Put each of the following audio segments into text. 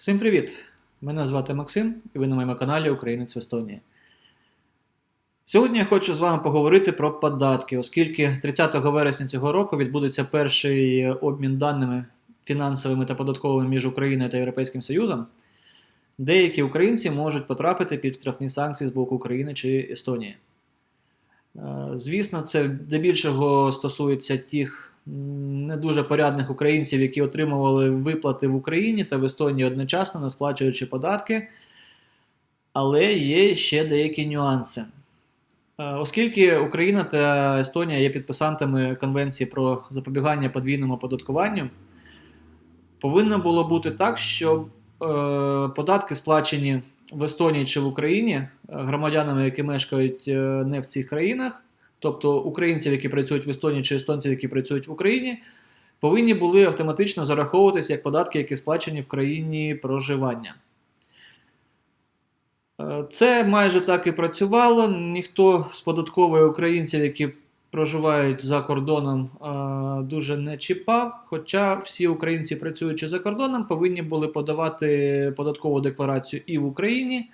Всім привіт! Мене звати Максим, і ви на моєму каналі Українець в Естонії. Сьогодні я хочу з вами поговорити про податки, оскільки 30 вересня цього року відбудеться перший обмін даними фінансовими та податковими між Україною та Європейським Союзом. Деякі українці можуть потрапити під штрафні санкції з боку України чи Естонії. Е, Звісно, це здебільшого стосується тих не дуже порядних українців, які отримували виплати в Україні та в Естонії одночасно, не сплачуючи податки. Але є ще деякі нюанси. Е, Оскільки Україна та Естонія є підписантами Конвенції про запобігання подвійному оподаткуванню, повинно було бути так, щоб е, податки, сплачені в Естонії чи в Україні е, громадянами, які мешкають не в цих країнах, тобто українців, які працюють в Естонії, чи естонців, які працюють в Україні, повинні були автоматично зараховуватися як податки, які сплачені в країні проживання. Е, Це майже так і працювало. Ніхто з податкової українців, які проживають за кордоном, е, дуже не чіпав. Хоча всі українці, працюючи за кордоном, повинні були подавати податкову декларацію і в Україні,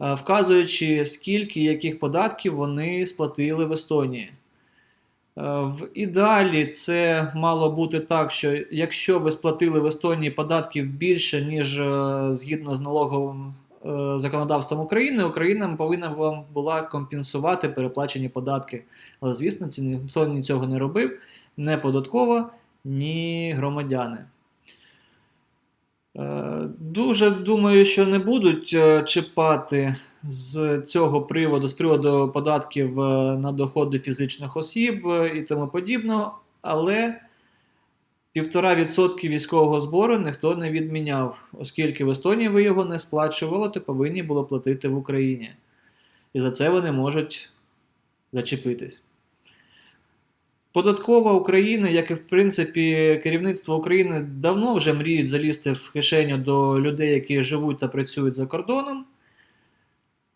вказуючи, скільки яких податків вони сплатили в Естонії. Е, В ідеалі це мало бути так, що якщо ви сплатили в Естонії податків більше, ніж е, згідно з налоговим е, законодавством України, Україна повинна вам була компенсувати переплачені податки. Але, звісно, ніхто ні цього не робив, не податково, ні громадяни. Е, Дуже думаю, що не будуть е, чіпати з цього приводу, з приводу податків е, на доходи фізичних осіб і тому подібного, але 1,5% військового збору ніхто не відміняв, оскільки в Естонії ви його не сплачували, то повинні було платити в Україні. І за це вони можуть зачепитись. Податкова України, як і в принципі керівництво України, давно вже мріють залізти в кишеню до людей, які живуть та працюють за кордоном,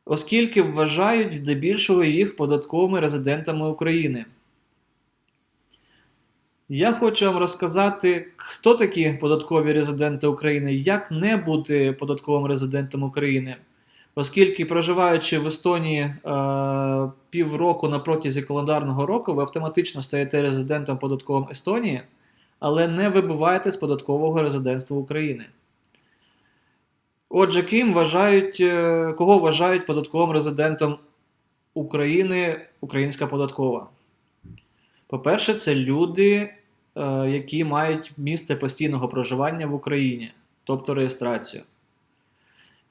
оскільки вважають здебільшого їх податковими резидентами України. Я хочу вам розказати, хто такі податкові резиденти України, як не бути податковим резидентом України. Оскільки, проживаючи в Естонії е, півроку на протязі календарного року, ви автоматично стаєте резидентом податковим Естонії, але не вибуваєте з податкового резидентства України. Отже, ким вважають, е, кого вважають податковим резидентом України українська податкова? По-перше, це люди, е, які мають місце постійного проживання в Україні, тобто реєстрацію.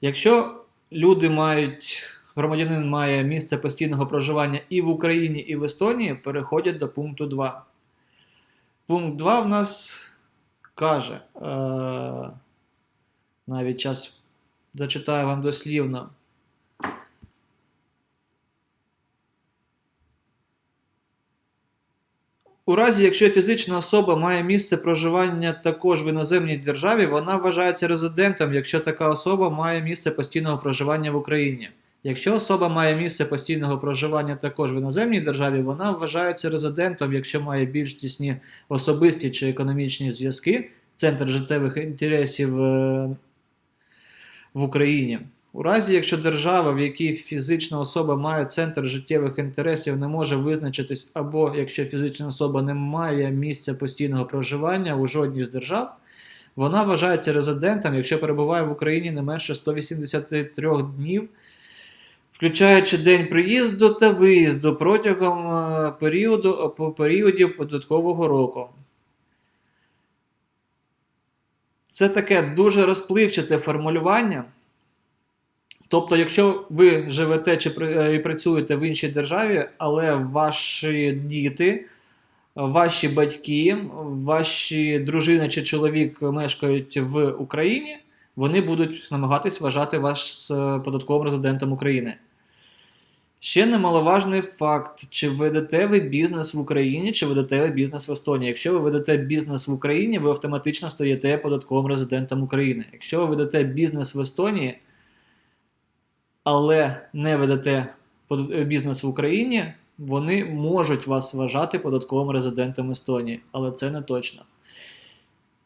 Якщо люди мають, громадянин має місце постійного проживання і в Україні, і в Естонії, переходять до пункту 2. Пункт 2 в нас каже, е, навіть час зачитаю вам дослівно. У разі, якщо фізична особа має місце проживання також в іноземній державі, вона вважається резидентом, якщо така особа має місце постійного проживання в Україні. Якщо особа має місце постійного проживання також в іноземній державі, вона вважається резидентом, якщо має більш тісні особисті чи економічні зв'язки, центр життєвих інтересів е, в Україні. У разі, якщо держава, в якій фізична особа має центр життєвих інтересів, не може визначитись, або якщо фізична особа не має місця постійного проживання у жодній з держав, вона вважається резидентом, якщо перебуває в Україні не менше 183 днів, включаючи день приїзду та виїзду протягом е, періоду, по періодів податкового року. Це таке дуже розпливчате формулювання. Тобто, якщо ви живете чи е, і працюєте в іншій державі, але ваші діти, ваші батьки, ваші дружина чи чоловік мешкають в Україні, вони будуть намагатись вважати вас е, податковим резидентом України. Ще немаловажний факт, чи ведете ви бізнес в Україні, чи ведете ви бізнес в Естонії. Якщо ви ведете бізнес в Україні, ви автоматично стаєте податковим резидентом України. Якщо ви ведете бізнес в Естонії, але не ведете е, бізнес в Україні, вони можуть вас вважати податковим резидентом Естонії, але це не точно.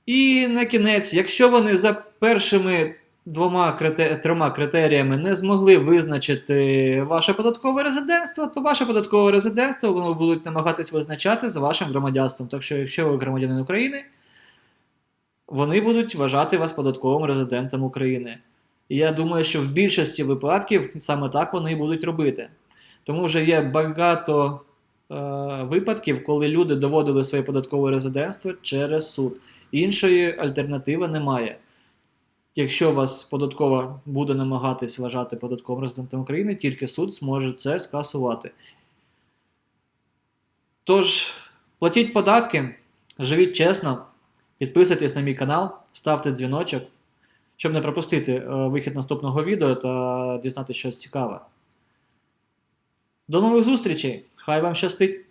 І на кінець, якщо вони за першими двома трьома критеріями не змогли визначити ваше податкове резидентство, то ваше податкове резидентство воно будуть намагатись визначати за вашим громадянством. Так що, якщо ви громадянин України, вони будуть вважати вас податковим резидентом України. І я думаю, що в більшості випадків саме так вони і будуть робити. Тому вже є багато е, випадків, коли люди доводили своє податкове резидентство через суд. Іншої альтернативи немає. Якщо вас податкова буде намагатись вважати податковим резидентом України, тільки суд зможе це скасувати. Тож, платіть податки, живіть чесно, підписуйтесь на мій канал, ставте дзвіночок, щоб не пропустити е, вихід наступного відео та дізнатися щось цікаве. До нових зустрічей! Хай вам щастить!